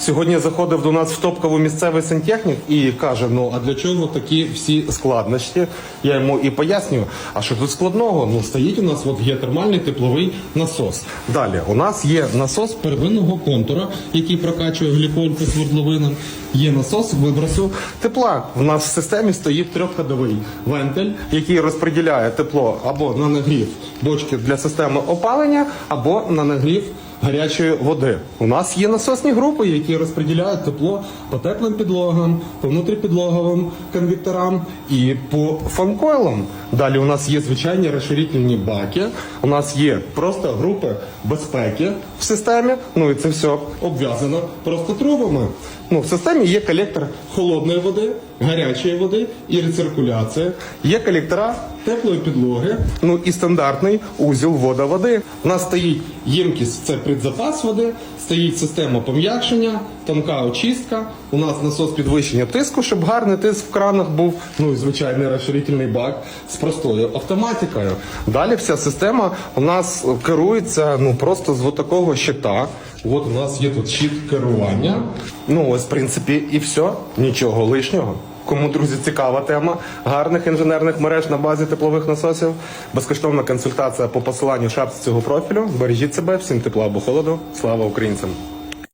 Сьогодні заходив до нас в топкову місцевий сантехнік і каже: ну а для чого такі всі складнощі? Я йому і пояснюю, а що тут складного? Ну стоїть у нас от геотермальний тепловий насос. Далі у нас є насос первинного контура, який прокачує гліколь по свердловинам. Є насос вибросу тепла. У нас в системі стоїть трьохходовий вентиль, який розподіляє тепло або на нагрів бочки для системи опалення, або на нагрів гарячої води. У нас є насосні групи, які розподіляють тепло по теплим підлогам, по внутріпідлоговим конвекторам і по фанкойлам. Далі у нас є звичайні розширительні баки. У нас є просто групи безпеки в системі. Ну і це все обв'язано просто трубами. Ну, в системі є колектор холодної води, гарячої води і рециркуляція. Є колектора теплої підлоги, ну і стандартний узіл вода води. У нас стоїть ємкість, це предзапас води, стоїть система пом'якшення, тонка очистка. У нас насос підвищення тиску, щоб гарний тиск в кранах був. Ну і звичайний розширительний бак з простою автоматикою. Далі вся система у нас керується ну просто з такого щита. От у нас є тут щит керування. Ну ось, в принципі, і все. Нічого лишнього. Кому, друзі, цікава тема гарних інженерних мереж на базі теплових насосів. Безкоштовна консультація по посиланню шапці цього профілю. Бережіть себе, всім тепла або холоду. Слава українцям!